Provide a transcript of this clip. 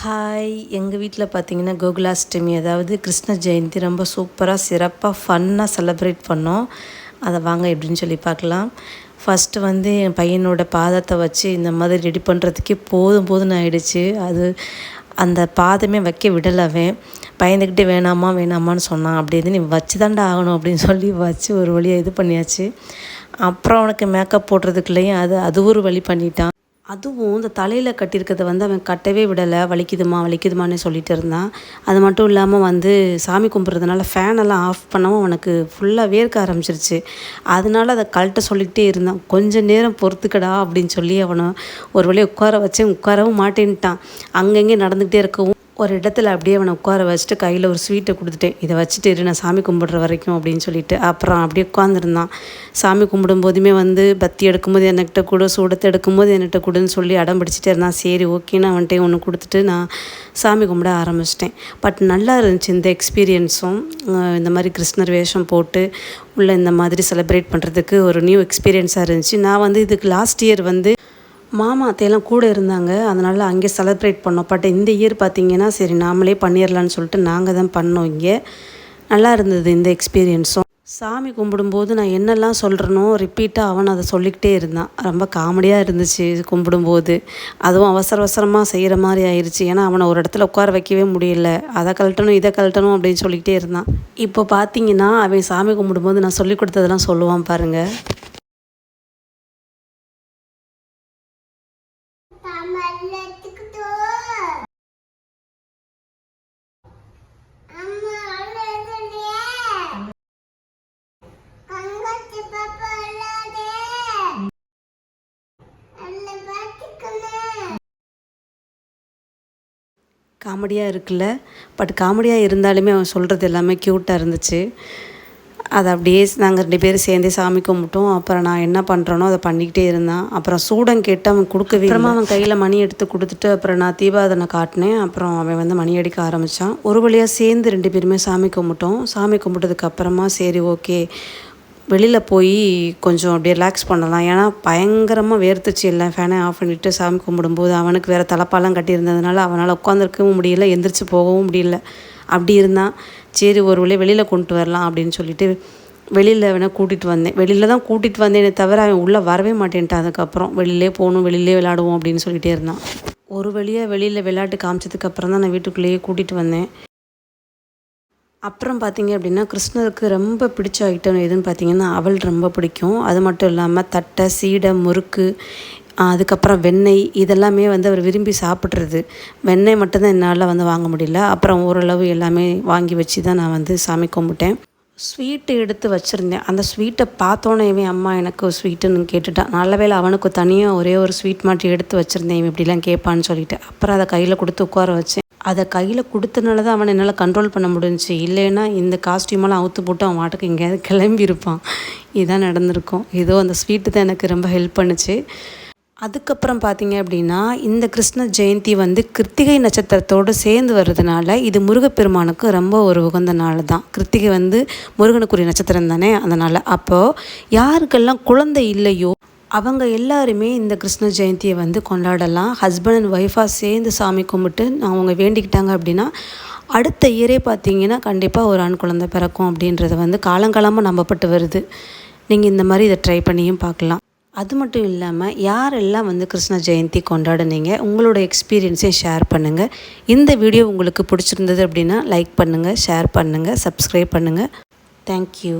Hi எங்கள் வீட்டில் பார்த்தீங்கன்னா கோகுலாஷ்டமி அதாவது கிருஷ்ண ஜெயந்தி ரொம்ப சூப்பராக சிறப்பாக ஃபன்னாக செலப்ரேட் பண்ணோம். அதை வாங்க எப்படின்னு சொல்லி பார்க்கலாம். ஃபஸ்ட்டு வந்து என் பையனோட பாதத்தை வச்சு இந்த மாதிரி ரெடி பண்ணுறதுக்கே போதும் போதும்னு ஆயிடுச்சு. அது அந்த பாதமே வைக்க விடலை அவன். பயந்துக்கிட்டு வேணாமா வேணாமான்னு சொன்னான். அப்படி நீ வச்சு தாண்டா ஆகணும் அப்படின்னு சொல்லி வச்சு ஒரு வழியாக இது பண்ணியாச்சு. அப்புறம் அவனுக்கு மேக்கப் போடுறதுக்குள்ளேயும் அது அது ஒரு வழி பண்ணிட்டான். அதுவும் இந்த தலையில் கட்டியிருக்கிறத வந்து அவன் கட்டவே விடலை. வலிக்குதுமா வலிக்குதுமான்னு சொல்லிட்டு இருந்தான். அது மட்டும் இல்லாமல் வந்து சாமி கும்பிட்றதுனால ஃபேனெல்லாம் ஆஃப் பண்ணவும் அவனுக்கு ஃபுல்லாக வேர்க்க ஆரம்பிச்சிருச்சு. அதனால அதை கழட்ட சொல்லிக்கிட்டே இருந்தான். கொஞ்சம் நேரம் பொறுத்துக்கடா அப்படின்னு சொல்லி அவனை ஒரு வழியை உட்கார வச்சேன். உட்காரவும் மாட்டேன்ட்டான். அங்கங்கே நடந்துக்கிட்டே இருக்கவும் ஒரு இடத்துல அப்படியே அவனை உட்கார வச்சுட்டு கையில் ஒரு ஸ்வீட்டை கொடுத்துட்டேன் இதை வச்சுட்டு இரு நான் சாமி கும்பிட்ற வரைக்கும் அப்படின்னு சொல்லிட்டு அப்புறம் அப்படியே உட்காந்துருந்தான் சாமி கும்பிடும் போதுமே வந்து பத்தி எடுக்கும்போது என்கிட்ட கொடு சூடத்தை எடுக்கும்போது என்கிட்ட கொடுன்னு சொல்லி அடம் பிடிச்சிட்டே இருந்தான். சரி ஓகேன்னு அவன்கிட்ட ஒன்று கொடுத்துட்டு நான் சாமி கும்பிட ஆரம்பிச்சிட்டேன். பட் நல்லா இருந்துச்சு இந்த எக்ஸ்பீரியன்ஸும் இந்த மாதிரி கிருஷ்ணர் வேஷம் போட்டு உள்ளே இந்த மாதிரி செலிப்ரேட் பண்ணுறதுக்கு ஒரு நியூ எக்ஸ்பீரியன்ஸாக இருந்துச்சு. நான் வந்து இதுக்கு லாஸ்ட் இயர் வந்து மாமா அத்தையெல்லாம் கூட இருந்தாங்க. அதனால் அங்கே செலப்ரேட் பண்ணோம். பட் இந்த இயர் பார்த்திங்கன்னா சரி நாமளே பண்ணிடலான்னு சொல்லிட்டு நாங்கள் தான் பண்ணோம் இங்கே. நல்லா இருந்தது இந்த எக்ஸ்பீரியன்ஸும் சாமி கும்பிடும்போது நான் என்னெல்லாம் சொல்கிறனோ ரிப்பீட்டாக அவன் அதை சொல்லிக்கிட்டே இருந்தான். ரொம்ப காமெடியாக இருந்துச்சு கும்பிடும்போது. அதுவும் அவசர அவசரமாக செய்கிற மாதிரி ஆயிடுச்சு ஏன்னா அவனை ஒரு இடத்துல உட்கார வைக்கவே முடியல. அதை கழட்டணும் இதை கழட்டணும் அப்படின்னு சொல்லிக்கிட்டே இருந்தான். இப்போ பார்த்தீங்கன்னா அவன் சாமி கும்பிடும்போது நான் சொல்லி கொடுத்ததெல்லாம் சொல்லுவான் பாருங்கள் காமெடியாக இருக்குல்ல பட் காமெடியாக இருந்தாலுமே அவன் சொல்கிறது எல்லாமே க்யூட்டாக இருந்துச்சு. அதை அப்படியே நாங்கள் ரெண்டு பேரும் சேர்ந்தே சாமி கும்பிட்டோம். அப்புறம் நான் என்ன பண்ணுறேனோ அதை பண்ணிக்கிட்டே இருந்தான். அப்புறம் சூடம் கேட்டு அவன் கொடுக்கவே அப்புறமா அவன் கையில் மணி எடுத்து கொடுத்துட்டு அப்புறம் நான் தீபாதனை காட்டினேன். அப்புறம் அவன் வந்து மணி அடிக்க ஆரம்பித்தான் ஒரு வழியாக சேர்ந்து ரெண்டு பேருமே சாமி கும்பிட்டோம். சாமி கும்பிட்டதுக்கு அப்புறமா சரி ஓகே. வெளியில் போய் கொஞ்சம் அப்படியே ரிலாக்ஸ் பண்ணலாம். ஏன்னா பயங்கரமாக வேர்த்துச்சு இல்லை ஃபேனை ஆஃப் பண்ணிவிட்டு சாமி கும்பிடும்போது அவனுக்கு வேறு தலைப்பாலாம் கட்டியிருந்ததுனால அவனால் உட்காந்துருக்கவும் முடியல எந்திரிச்சு போகவும் முடியல. அப்படி இருந்தான். சரி ஒரு வழியை வெளியில் கொண்டு வரலாம் அப்படின்னு சொல்லிட்டு வெளியில் வேணால் கூட்டிகிட்டு வந்தேன். வெளியில் தான் கூட்டிகிட்டு வந்தேனே. தவிர அவன் உள்ளே வரவே மாட்டேன்ட்டான் அதுக்கப்புறம். வெளியிலே போகணும் வெளியிலே விளாடுவோம் அப்படின்னு சொல்லிகிட்டே இருந்தான். ஒரு வழியாக வெளியில் விளையாட்டு காமிச்சதுக்கப்புறம் தான் நான் வீட்டுக்குள்ளேயே கூட்டிகிட்டு வந்தேன். அப்புறம் பார்த்திங்க அப்படின்னா கிருஷ்ணருக்கு ரொம்ப பிடிச்ச ஐட்டம் எதுன்னு பார்த்திங்கன்னா அவள் ரொம்ப பிடிக்கும். அது மட்டும் இல்லாமல் தட்டை சீடை முறுக்கு அதுக்கப்புறம் வெண்ணெய் இதெல்லாமே வந்து அவர் விரும்பி சாப்பிட்றது. வெண்ணெய் மட்டும்தான் என்னால் வந்து வாங்க முடியல. அப்புறம் ஓரளவு எல்லாமே வாங்கி வச்சு தான் நான் வந்து சாமி கும்பிட்டேன். ஸ்வீட்டு எடுத்து வச்சுருந்தேன். அந்த ஸ்வீட்டை பார்த்தோன்னே இவன் அம்மா எனக்கு ஸ்வீட்டுன்னு கேட்டுட்டான் நல்ல வேலை அவனுக்கு தனியாக ஒரே ஒரு ஸ்வீட் மாட்டி எடுத்து வச்சுருந்தேன் இவன் இப்படிலாம் கேட்பான்னு சொல்லிட்டு. அப்புறம் அதை கையில் கொடுத்து உட்கார வச்சேன். அதை கையில் கொடுத்தனால தான் அவனை என்னால் கண்ட்ரோல் பண்ண முடிஞ்சு இல்லைன்னா இந்த காஸ்டியூமெல்லாம் அவுத்து போட்டு அவன் வாட்டுக்கு எங்கேயாவது கிளம்பியிருப்பான். இதுதான் நடந்திருக்கும். ஏதோ அந்த ஸ்வீட்டு தான் எனக்கு ரொம்ப ஹெல்ப் பண்ணுச்சு. அதுக்கப்புறம் பார்த்தீங்க அப்படின்னா இந்த கிருஷ்ண ஜெயந்தி வந்து கிருத்திகை நட்சத்திரத்தோடு சேர்ந்து வர்றதுனால இது முருகப்பெருமானுக்கு ரொம்ப ஒரு உகந்த நாள் தான். கிருத்திகை வந்து முருகனுக்குரிய நட்சத்திரம் தானே அதனால். அப்போது யாருக்கெல்லாம் குழந்தை இல்லையோ அவங்க எல்லாருமே இந்த கிருஷ்ண ஜெயந்தியை வந்து கொண்டாடலாம். ஹஸ்பண்ட் அண்ட் ஒய்ஃபாக சேர்ந்து சாமி கும்பிட்டு அவங்க வேண்டிக்கிட்டாங்க அப்படின்னா அடுத்த இயரே பார்த்தீங்கன்னா கண்டிப்பாக ஒரு ஆண் குழந்தை பிறக்கும் அப்படின்றது வந்து காலங்காலமாக நம்பப்பட்டு வருது. நீங்கள் இந்த மாதிரி இதை ட்ரை பண்ணியும் பார்க்கலாம். அது மட்டும் இல்லாமல் யாரெல்லாம் வந்து கிருஷ்ண ஜெயந்தி கொண்டாடுனீங்க உங்களோட எக்ஸ்பீரியன்ஸையும் ஷேர் பண்ணுங்கள் இந்த வீடியோ உங்களுக்கு பிடிச்சிருந்தது அப்படின்னா லைக் பண்ணுங்கள் ஷேர் பண்ணுங்கள் சப்ஸ்கிரைப் பண்ணுங்கள் தேங்க்யூ